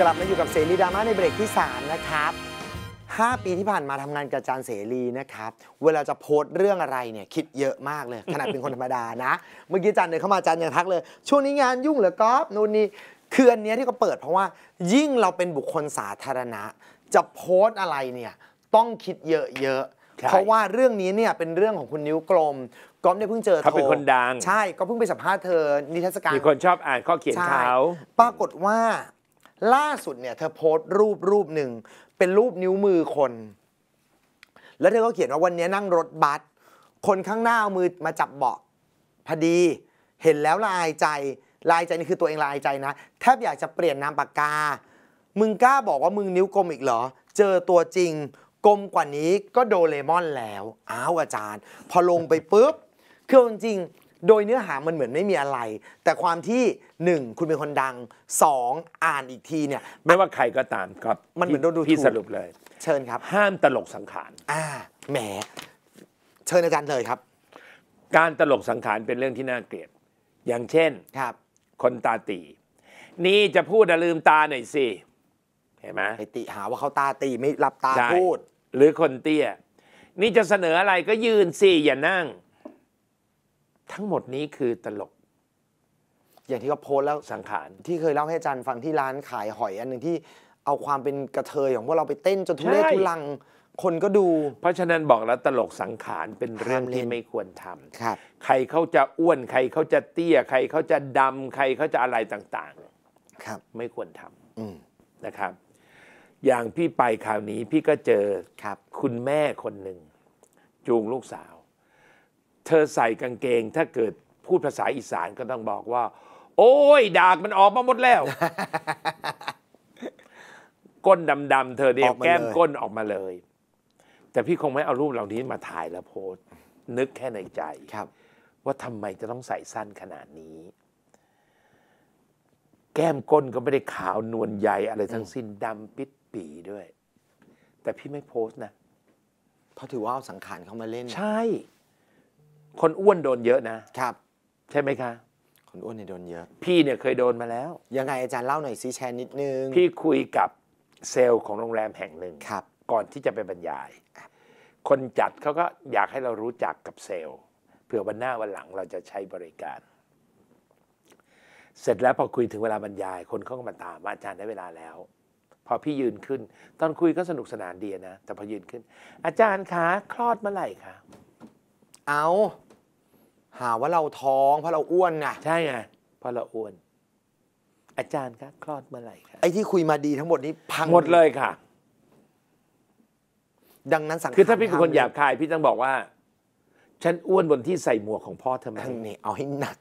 กลับมาอยู่กับเสรีดราม่าในเบรกที่ 3 นะครับ 5 ปีที่ผ่านมาทำงานกับอาจารย์เสรีนะครับ เวลาจะโพสต์เรื่องอะไรเนี่ยคิดเยอะมากเลย ขนาดเป็นคนธรรมดานะ เมื่อกี้อาจารย์เดินเข้ามาอาจารย์ยังทักเลย ช่วงนี้งานยุ่งเหรอกอฟนู่นนี่คืออันเนี้ยที่เขาเปิดเพราะว่า ยิ่งเราเป็นบุคคลสาธารณะ จะโพสต์อะไรเนี่ยต้องคิดเยอะใช่ๆเพราะว่าเรื่องนี้เนี่ยเป็นเรื่องของคุณนิ้วกลมก๊อฟเนี่ยเพิ่งเจอเขาเป็นโทรคนดัง ใช่ก็เพิ่งไปสัมภาษณ์เธอนิทรรศการมีคนชอบอ่านข้อเขียนใช่เขาปรากฏว่า ล่าสุดเนี่ยเธอโพสต์รูปรูปหนึ่งเป็นรูปนิ้วมือคน แล้วเธอก็เขียนว่าวันนี้นั่งรถบัสคนข้างหน้าเอามือมาจับเบาะพอดีเห็นแล้วละอายใจลายใจนี่คือตัวเองลายใจนะแทบอยากจะเปลี่ยนนามปากกา มึงกล้าบอกว่ามึงนิ้วกลมอีกเหรอ เจอตัวจริงกลมกว่านี้ก็โดเรมอนแล้วอ้าวอาจารย์ พอลงไปปุ๊บคือจริงโดยเนื้อหามันเหมือนไม่มีอะไร แต่ความที่ หนึ่งคุณเป็นคนดังสองอ่านอีกทีเนี่ย ไม่ว่าใครก็ตามครับมันเหมือนโดนดูพี่ถูกสรุปเลย เชิญครับ ห้ามตลกสังขารอ่าแหมเชิญอาจารย์เลยครับ การตลกสังขารเป็นเรื่องที่น่าเกลียด อย่างเช่นครับ คนตาตี นี่จะพูดอะลืมตาหน่อยสิเห็นไหมไปติหาว่าเขาตาตีไม่หลับตาใช่พูด หรือคนเตี้ย นี่จะเสนออะไรก็ยืนสิอย่านั่ง ทั้งหมดนี้คือตลก อย่างที่เขาโพสต์แล้วสังขารที่เคยเล่าให้อาจารย์ฟังที่ร้านขายหอยอันหนึ่งที่เอาความเป็นกระเทยของพวกเราไปเต้นจนทุเรศใช่ทุลัง คนก็ดู เพราะฉะนั้นบอกแล้วตลกสังขารเป็นเรื่องห้ามเล่นที่ไม่ควรทำครับ ใครเขาจะอ้วนใครเขาจะเตี้ย ใครเขาจะดำใครเขาจะอะไรต่างครับๆไม่ควรทำอืมนะครับ อย่างพี่ไปคราวนี้พี่ก็เจอครับ คุณแม่คนหนึ่งจูงลูกสาว เธอใส่กางเกงถ้าเกิดพูดภาษาอีสานก็ต้องบอกว่า โอ้ย ดากมันออกมาหมดแล้ว ก้นดำๆเธอเนี่อยอกมาเลย แก้มก้นออกมาเลย แต่พี่คงไม่เอารูปเหล่านี้มาถ่ายแล้วโพสต์นึกแค่ในใจ ครับ ว่าทำไมจะต้องใส่สั้นขนาดนี้ แก้มก้นก็ไม่ได้ขาวนวลใยอะไรทั้งสิ้นดำปิดปีด้วย แต่พี่ไม่โพสต์นะ เพราะถือว่าเอาสังขารเขามาเล่น ใช่ คนอ้วนโดนเยอะนะ ครับ ใช่ไหมคะ คนอ้วนเนี่ยโดนเยอะ พี่เนี่ยเคยโดนมาแล้ว ยังไงอาจารย์เล่าหน่อยซิแชร์นิดนึง พี่คุยกับเซลล์ของโรงแรมแห่งหนึ่งครับ ก่อนที่จะไปบรรยาย คนจัดเขาก็อยากให้เรารู้จักกับเซลล์เผื่อวันหน้าวันหลังเราจะใช้บริการ เสร็จแล้วพอคุยถึงเวลาบรรยาย คนเขาก็มาตามว่าอาจารย์ได้เวลาแล้ว พอพี่ยืนขึ้น ตอนคุยก็สนุกสนานดีนะ แต่พอยืนขึ้น อาจารย์คะคลอดเมื่อไหร่คะเอา หาว่าเราท้องเพราะเราอ้วนน่ะ ใช่ไงเพราะเราอ้วน อาจารย์คะคลอดเมื่อไหร่คะไอ้ที่คุยมาดีทั้งหมดนี้พังหมดเลยค่ะ ดังนั้นสังขารคือถ้าพี่เป็นคนหยาบห้คาย พี่ต้องบอกว่า ฉันอ้วนบนที่ใส่หมวกของพ่อเธอไหมมเล่นนี่เอาให้หนัก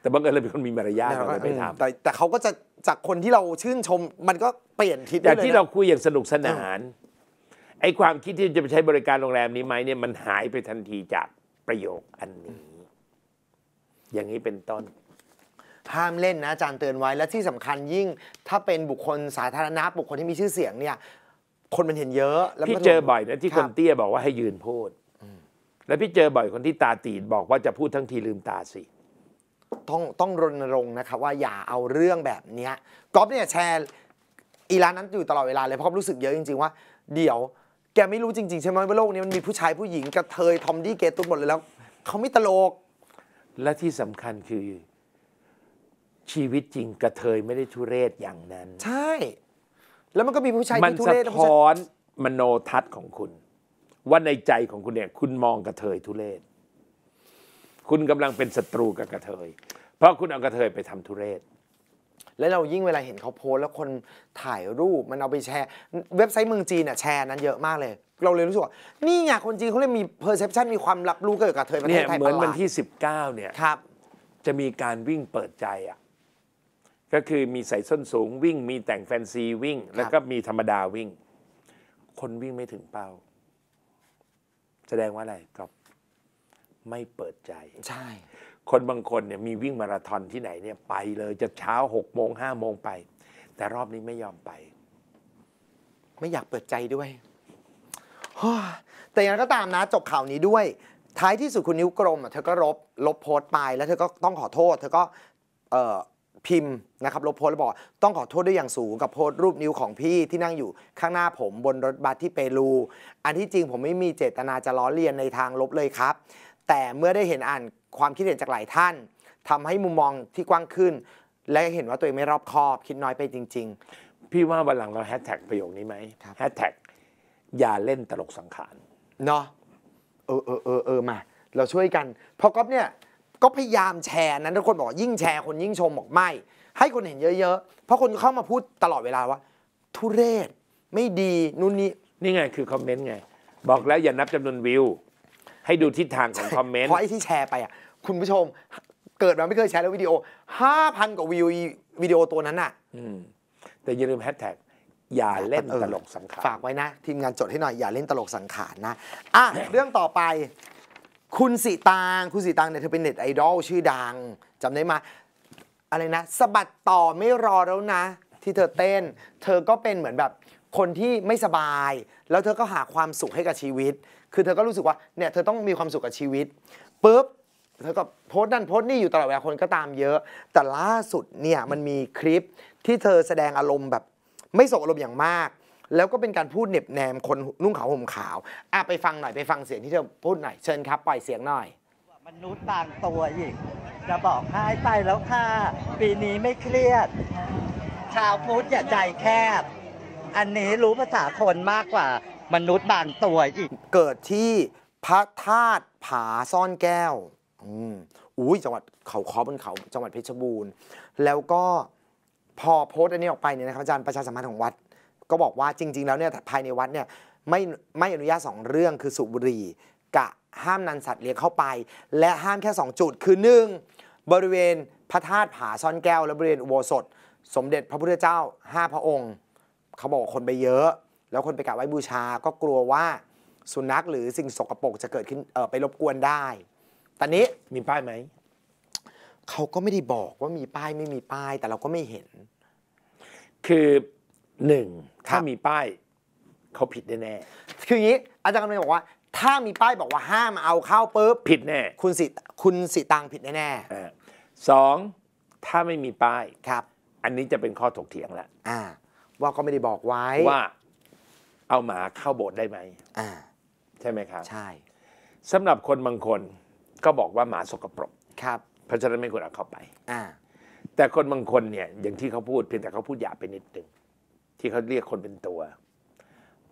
แต่บางเอิญเราเป็นคนมีมารยาทเราเลยไม่ทแต่แต่เขาก็จะจากคนที่เราชื่นชม มันก็เปลี่ยนทิศำแต่ได้ลยที่นะเราคุยอย่างสนุกสนานไอ้ความคิดที่จะไปใช้บริการโรงแรมนี้ไหมเนี่ยมันหายไปทันทีจาก ประโยคอันนี้ อย่างนี้เป็นต้น ห้ามเล่นนะอาจารย์เตือนไว้และที่สำคัญยิ่ง ถ้าเป็นบุคคลสาธารณะ บุคคลที่มีชื่อเสียงเนี่ย คนมันเห็นเยอะ แล้วพี่มันเจอบ่อยนะที่คครับนเตี้ยบอกว่าให้ยืนพูดแล้วพี่เจอบ่อยคนที่ตาตีดบอกว่าจะพูดทั้งทีลืมตาสิต้องต้องรณรงค์นะครับว่าอย่าเอาเรื่องแบบเนี้ยก๊อฟเนี่ยแชร์อีร้านนั้นอยู่ตลอดเวลาเลยเพราะก๊อฟรู้สึกเยอะจริง ๆ ว่า เดี๋ยว แกไม่รู้จริงๆ ใช่ไหมว่าโลกนี้มันมีผู้ชายผู้หญิงกระเทยทอมดี้เกย์ตุ้นหมดเลยแล้ว เขาไม่ตลก และที่สำคัญคือชีวิตจริงกระเทยไม่ได้ทุเรศอย่างนั้น ใช่ แล้วมันก็มีผู้ชายมันที่ทุสะเรศและผู้ชายท้อนมโนทัศน์ของคุณ ว่าในใจของคุณเนี่ย คุณมองกระเทยทุเรศ คุณกำลังเป็นศัตรูกับกระเทย เพราะคุณเอากระเทยไปทำทุเรศ แล้วเรายิ่งเวลาเห็นเขาโพสต์แล้วคนถ่ายรูปมันเอาไปแชร์ เว็บไซต์เมืองจีนน่ะแชร์นั้นเยอะมากเลย เราเลยรู้สึกว่า นี่ไงคนจีนเขาเลยมีเพอร์เซพชันมีความรับรู้เกี่ยวกับเธอประเทเนี่ศยไทยเหมือนประหวัลานดที่ 19 เนี่ย ครับ จะมีการวิ่งเปิดใจอะ ก็คือมีใส่ส้นสูงวิ่ง มีแต่งแฟนซีวิ่ง แล้วก็มีธรรมดาวิ่ง คนวิ่งไม่ถึงเป้า แสดงว่าอะไรก็ไม่เปิดใจ ใช่ คนบางคนเนี่ยมีวิ่งมาราธอนที่ไหนเนี่ยไปเลยจะเช้าหกโมงห้าโมงไป แต่รอบนี้ไม่ยอมไป ไม่อยากเปิดใจด้วย แต่อย่างไรก็ตามนะจบข่าวนี้ด้วย ท้ายที่สุดคุณนิ้วกลมอะเธอก็ลบลบโพสต์ไปแล้วเธอก็ต้องขอโทษ เธอก็เออพิมพ์นะครับลบโพสต์แล้วบอกต้องขอโทษด้วยอย่างสูงกับโพสต์รูปนิ้วของพี่ที่นั่งอยู่ข้างหน้าผมบนรถบัสที่เปรู อันที่จริงผมไม่มีเจตนาจะล้อเลียนในทางลบเลยครับ แต่เมื่อได้เห็นอ่าน ความคิดเห็นจากหลายท่านทำให้มุมมองที่กว้างขึ้น และเห็นว่าตัวเองไม่รอบคอบ คิดน้อยไปจริงพี่ว่าวันหลังเราแฮชแท็กประโยคนี้ไหมครับแฮชแท็กอย่าเล่นตลกสังขารๆเนาะเออเออเออเออมา เราช่วยกัน เพราะก๊อฟเนี่ยก็พยายามแชร์นั้นทุกคนบอกว่ายิ่งแชร์คนยิ่งชมบอกไม่ ให้คนเห็นเยอะๆ เพราะคนเข้ามาพูดตลอดเวลาว่า ทุเรศ ไม่ดีนู่นนี่นี่ไงคือคอมเมนต์ไง บอกแล้วอย่านับจำนวนวิว ให้ดูทิศทางของคอมเมนต์เพราะไอ้ที่แชร์ไปอะคุณผู้ชมเกิดมาไม่เคยแชร์แล้ววิดีโอ 5,000 กว่าวิวอีวิดีโอตัวนั้นอะแต่อย่าลืมแฮชแท็กอย่าเล่นออตลกสังขาร ฝากไว้นะ ทีมงานจดให้หน่อย อย่าเล่นตลกสังขารนะ อะ เรื่องต่อไปคุณสีตาง คุณสีตางเนี่ยเธอเป็นเน็ตไอดอลชื่อดังจำได้ไหมา อะไรนะสะบัดต่อไม่รอแล้วนะ ที่เธอเต้น เธอก็เป็นเหมือนแบบ คนที่ไม่สบาย แล้วเธอก็หาความสุขให้กับชีวิต คือเธอก็รู้สึกว่าเนี่ยเธอต้องมีความสุขกับชีวิตปุ๊บเธอก็โพสต์นั่นโพสต์นี่อยู่ตลอดเวลาคนก็ตามเยอะ แต่ล่าสุดเนี่ยมันมีคลิปที่เธอแสดงอารมณ์แบบ ไม่สบอารมณ์อย่างมาก แล้วก็เป็นการพูดเหน็บแนมคนนุ่งขาวห่มขาวอะไปฟังหน่อยไปฟังเสียงที่เธอพูดหน่อยเชิญครับปล่อยเสียงหน่อยมนุษย์บางตัวอีก จะบอกให้ไปแล้วค่ะ ปีนี้ไม่เครียด ชาวพุทธอย่าใจแคบ อันนี้รู้ภาษาคนมากกว่ามนุษย์บางตัวอีก เกิดที่พระธาตุผาซ่อนแก้ว อืมอุ้ยจังหวัดเขาคอบนเขาจังหวัดเพชรบูรณ์ แล้วก็พอโพสต์อันนี้ออกไปเนี่ยนะครับอาจารย์ประชาสัมพันธ์ของวัด ก็บอกว่าจริง ๆ แล้วเนี่ยภายในวัดเนี่ยไม่ไม่อนุญาตสองเรื่องคือสูบบุหรี่กะห้ามนันสัตว์เลี้ยงเข้าไป และห้ามแค่ 2 จุดคือ 1 บริเวณพระธาตุผาซ่อนแก้ว และบริเวณอุโบสถ สมเด็จพระพุทธเจ้า 5 พระองค์ เขาบอกว่าคนไปเยอะ แล้วคนไปกราบไหว้บูชา ก็กลัวว่าสุนัขหรือสิ่งสกปรกจะเกิดขึ้นเออไปรบกวนได้ ตอนนี้มีป้ายไหม เขาก็ไม่ได้บอกว่ามีป้ายไม่มีป้าย แต่เราก็ไม่เห็น คือหนึ่งครัถ้าบมีป้ายเขาผิดแน่คืออย่างนี้ อาจารย์กำลังบอกว่า ถ้ามีป้ายบอกว่าห้ามเอาเข้าปุ๊บๆผิดแน่ คุณสิคุณสิตังผิดแน่อ่าสองถ้าไม่มีป้ายๆครับ อันนี้จะเป็นข้อถกเถียงละอ่า ว่าก็ไม่ได้บอกไว้ว่า เอาหมาเข้าโบสถ์ได้ไหมอ่าใช่ไหมครับใช่สำหรับคนบางคนก็บอกว่าหมาสกปรกครับ เพราะฉะนั้นไม่ควรเอาเข้าไป อ่า แต่คนบางคนเนี่ย อย่างที่เขาพูดเพียงแต่เขาพูดหยาบไปนิดหนึ่งที่เขาเรียกคนเป็นตัว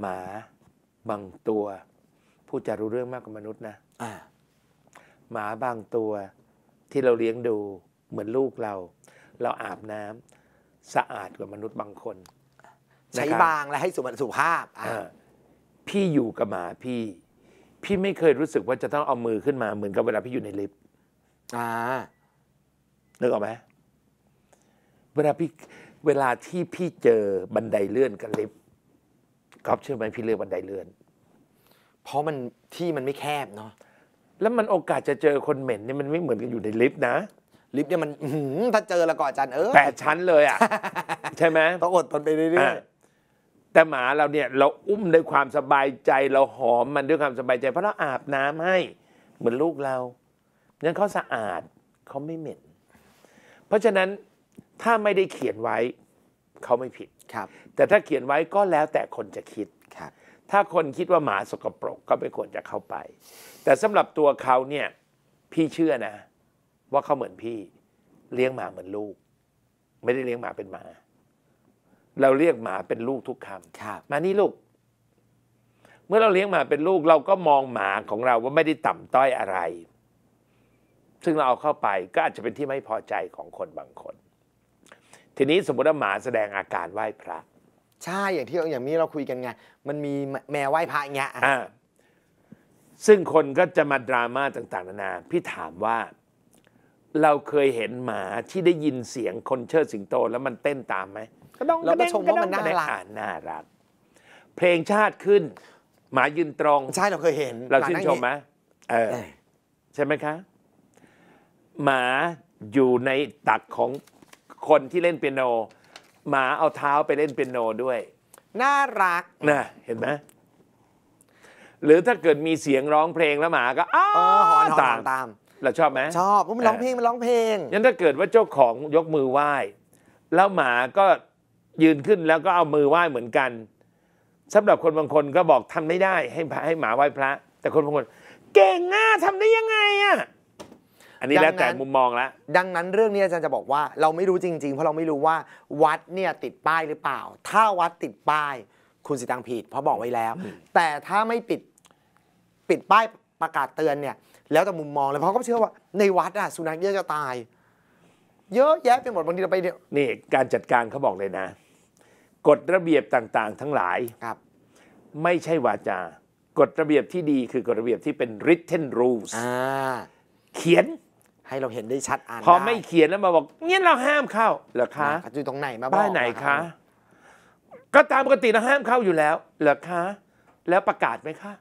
หมาบางตัวพูดจารู้เรื่องมากกว่ามนุษย์นะอ่า หมาบางตัวที่เราเลี้ยงดูเหมือนลูกเรา เราอาบน้ำสะอาดกว่ามนุษย์บางคน ใช้นะครับบางและให้สุภาพสุภาพอ่าอ่าพี่อยู่กับหมาพี่ พี่ไม่เคยรู้สึกว่าจะต้องเอามือขึ้นมาเหมือนกับเวลาพี่อยู่ในลิฟต์อ่านึกออกไหมเวลาพี่เวลาที่พี่เจอบันไดเลื่อนกับลิฟต์ก๊อฟเชื่อไหมพี่เลือกบันไดเลื่อน เพราะมันที่มันไม่แคบเนาะแล้วมันโอกาสจะเจอคนเหม็นเนี่ยมันไม่เหมือนกันอยู่ในลิฟต์นะลิฟต์เนี่ยมันอื้อหือถ้าเจอแล้วก็อาจารย์เออแปดชั้นเลยอะ ใช่ไหมต้องอดทนไปเรื่อยอะ แต่หมาเราเนี่ยเราอุ้มด้วยความสบายใจเราหอมมันด้วยความสบายใจ เพราะเราอาบน้ำให้เหมือนลูกเรางั้นเขาสะอาดเขาไม่เหม็น เพราะฉะนั้นถ้าไม่ได้เขียนไว้เขาไม่ผิดๆครับ แต่ถ้าเขียนไว้ก็แล้วแต่คนจะคิดครับถ้าคนคิดว่าหมาสกปรกก็ไม่ควรจะเข้าไป แต่สำหรับตัวเขาเนี่ยพี่เชื่อนะ ว่าเขาเหมือนพี่ เลี้ยงหมาเหมือนลูก ไม่ได้เลี้ยงหมาเป็นหมา เราเรียกหมาเป็นลูกทุกคำครับ มานี่ลูก เมื่อเราเลี้ยงหมาเป็นลูกเราก็มองหมาของเราว่าไม่ได้ต่ำต้อยอะไร ซึ่งเราเอาเข้าไปก็อาจจะเป็นที่ไม่พอใจของคนบางคน ทีนี้สมมติว่าหมาแสดงอาการไหว้พระ ใช่อย่างที่อย่างนี้เราคุยกันไงมันมีแมวไหว้พระอย่างเงี้ยอะอ่าซึ่งคนก็จะมาดราม่าต่าง ๆ นานาพี่ถามว่า เราเคยเห็นหมาที่ได้ยินเสียงคนเชิดสิงโตแล้วมันเต้นตามไหมกระดองเราก็ชมว่ามันกระน่าดองรัก อ่านน่ารัก เพลงชาติขึ้น หมายืนตรง ใช่เราเคยเห็นเราชื่นชมไหมเออ เออใช่ไหมคะ หมาอยู่ในตักของคนที่เล่นเปียโน หมาเอาเท้าไปเล่นเปียโนด้วย น่ารักนะเห็นไหมหรือถ้าเกิดมีเสียงร้องเพลงแล้วหมาก็อ้าเออหอนหอนตาหอมนตาม เราชอบไหมชอบเพราะมันร้องเพลงมันร้องเพลงงั้นถ้าเกิดว่าเจ้าของยกมือไหว้ แล้วหมาก็ยืนขึ้นแล้วก็เอามือไหว้เหมือนกันสำหรับคนบางคนก็บอกทำไม่ได้ให้พระให้หมาไหว้พระ แต่คนบางคน เก่งอะทำได้ยังไงอะอันนี้แล้วแต่ดังนั้นมุมมองละดังนั้นเรื่องนี้อาจารย์จะบอกว่าเราไม่รู้จริง ๆ เพราะเราไม่รู้ว่าวัดเนี่ยติดป้ายหรือเปล่า ถ้าวัดติดป้าย คุณสิตังผิดเพราะบอกไว้แล้ว แต่ถ้าไม่ปิดปิดป้ายประกาศเตือนเนี่ย แล้วแต่มุมมองเลยเพราะเขาก็เชื่อว่าในวัดอะสุนัขเยอะจะตาย เยอะแยะไปหมดบางทีเราไปเนี่ยนี่การจัดการเขาบอกเลยนะ กฎระเบียบต่างๆ ทั้งหลายครับ ไม่ใช่วาจากฎระเบียบที่ดีคือกฎระเบียบที่เป็น written rules อ่าเขียนให้เราเห็นได้ชัดอ่านพอด้ไม่เขียนแล้วมาบอกเนี่ยเราห้ามเข้าเหรอคะอ่าอยู่ตรงไหนมาบอกป้ายไหนมาคะ ก็ตามปกติเราห้ามเข้าอยู่แล้วเหรอคะ แล้วประกาศไหมคะ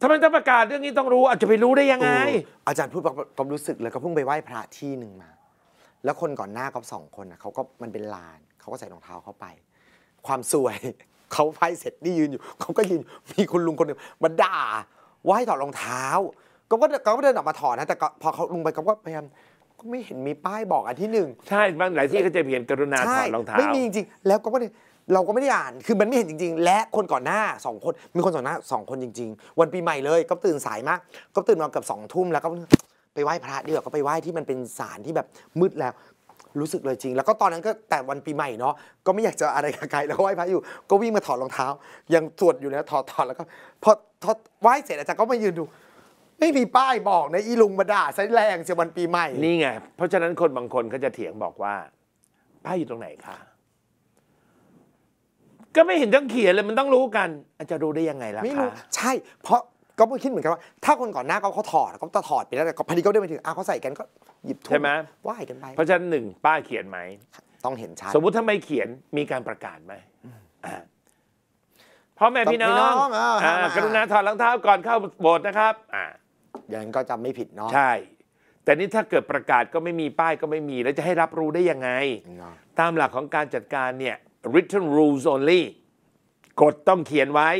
ทำไมต้องประกาศเรื่องนี้ต้องรู้อาจจะไปรู้ได้ยังไงออาจารย์พูดก็รู้สึกเลยก็เพิ่งไปไหว้พระที่หนึ่งมา แล้วคนก่อนหน้าก็สองคนนะเขาก็มันเป็นลานเขาก็ใส่รองเท้าเข้าไป ความสวยเขาไหว้เสร็จนี่ยืนอยู่เขาก็ยืนมีคุณลุงคนหนึ่งมาด่าว่าให้ถอดรองเท้าก็ก็ก็เดินออกมาถอดนะแต่พอเขาลุงไปเขาก็พยายาม ก็ไม่เห็นมีป้ายบอกอันที่หนึ่งใช่บางหลายที่ก็จะเขียนกรุณาถอดรองเท้า ไม่มีจริงๆแล้วก็ไม่ได้เราก็ไม่ได้อ่านคือมันไม่เห็นจริง ๆ และคนก่อนหน้าสองคนมีคนก่อนหน้าสองคนจริง ๆ วันปีใหม่เลยก็ตื่นสายมาก ก็ตื่นมาเกือบสองทุ่มแล้วก็ไปไหว้พระดีกว่าก็ไปไหว้ที่มันเป็นศาลที่แบบมืดแล้ว รู้สึกเลยจริง แล้วก็ตอนนั้นก็แต่วันปีใหม่เนาะก็ไม่อยากจะอะไรกับใครแล้วก็ไหว้พระอยู่ ก็วิ่งมาถอดรองเท้า ยังสวดอยู่นะถอดถอดแล้วก็พอถอดไหว้เสร็จอาจารย์ก็มายืนดู ไม่มีป้ายบอกนะอีลุงมาด่าใช้แรงเสียวันปีใหม่ นี่ไง เพราะฉะนั้นคนบางคนเขาจะเถียงบอกว่า ป้ายอยู่ตรงไหนคะ ก็ไม่เห็นต้องเขียนเลยมันต้องรู้กัน อาจจะรู้ได้ยังไงล่ะไม่รู้คะใช่ เพราะก็คิดเหมือนกันว่า ถ้าคนก่อนหน้าเขาเขาถอดเขาจะถอดไปแล้วแต่ก็พอดีเขาได้ไปถึงอ้าวเขาใส่กันก็หยิบทุ่ใช่ไหมไหว้กันไปเพราะฉะนั้นหนึ่งป้ายเขียนไหมต้องเห็นชัดสมมุติถ้าไม่เขียนมีการประกาศไหมอ่าพ่อแม่พี่น้พี่น้อองงอ่าอ่าอ่ากรุณาถอดรองเท้าก่อนเข้าโบสถ์นะครับ อ่าอย่างนั้นก็จำไม่ผิดเนาะใช่ แต่นี่ถ้าเกิดประกาศก็ไม่มีป้ายก็ไม่มี แล้วจะให้รับรู้ได้ยังไง เนาะตามหลักของการจัดการเนี่ย written rules only กฎต้องเขียนไว้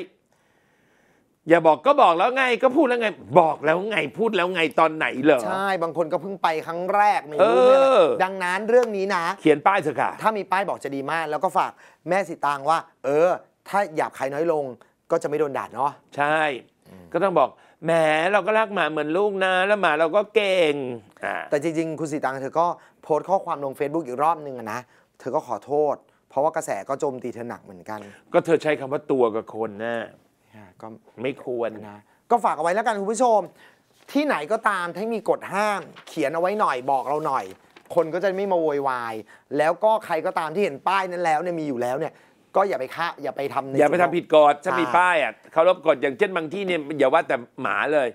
อย่าบอกก็บอกแล้วไงก็พูดแล้วไง บอกแล้วไงพูดแล้วไงตอนไหนเหรอ ใช่บางคนก็เพิ่งไปครั้งแรกไม่เอรู้เนี่ยอดังนั้นเรื่องนี้นะ เขียนป้ายเถอะค่ะ ถ้ามีป้ายบอกจะดีมาก แล้วก็ฝากแม่สิตางว่า เออ ถ้าหยาบใครน้อยลงก็จะไม่โดนด่าเนาะ ใช่ ก็ต้องบอกแหมเราก็รักหมาเหมือนลูกนะ แล้วหมาเราก็เก่งอ่าแต่จริง ๆ คุณสีตังเธอก็โพสต์ข้อความลง Facebook อีกรอบนึงอะนะ เธอก็ขอโทษ เพราะว่ากระแสก็โจมตีเธอหนักเหมือนกันก็เธอใช้คำว่าตัวกับคนนะก็ ไม่ควร นะก็ฝากเอาไว้แล้วกันคุณผู้ชม ที่ไหนก็ตามถ้ามีกฎห้าม เขียนเอาไว้หน่อยบอกเราหน่อย คนก็จะไม่มาโวยวาย แล้วก็ใครก็ตามที่เห็นป้ายนั้นแล้วเนี่ยมีอยู่แล้วเนี่ย ก็อย่าไปฆ่าอย่าไปทำในอย่าไปส่วนทำผิดกฎถ้าใช่มีป้ายอะเคารพกฎอย่างเช่นบางที่เนี่ยอย่าว่าแต่หมาเลย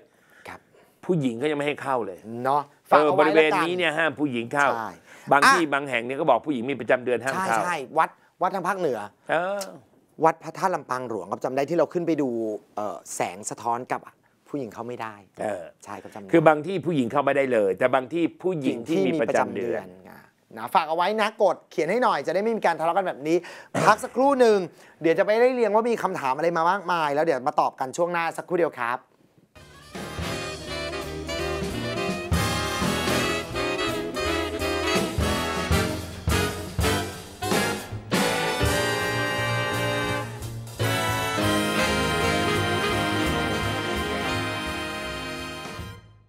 ครับ ผู้หญิงเขายังไม่ให้เข้าเลยเนาะเอฝากอเอาบไว้ริเวแล้วณกันนี้เนี่ยห้ามผู้หญิงเข้าใช่บางอะที่บางแห่งเนี่ยก็บอกผู้หญิงมีประจำเดือนห้ามใช่เข้าใช่วัดวัดทางภาคเหนือเออวัดพระธาตุลำปางหลวงครับจำได้ที่เราขึ้นไปดูเอ่อแสงสะท้อนกับผู้หญิงเขาไม่ได้เออใช่ก็จำได้คือบางที่ผู้หญิงเข้าไม่ได้เลย แต่บางที่ผู้หญิงที่มีประจำเดือนะ นะฝากเอาไว้นะกดเขียนให้หน่อยจะได้ไม่มีการทะเลาะกันแบบนี้ พักสักครู่หนึ่งเดี๋ยวจะไปได้เรียงว่ามีคำถามอะไรมามากมาย แล้วเดี๋ยวมาตอบกันช่วงหน้าสักครู่เดียวครับ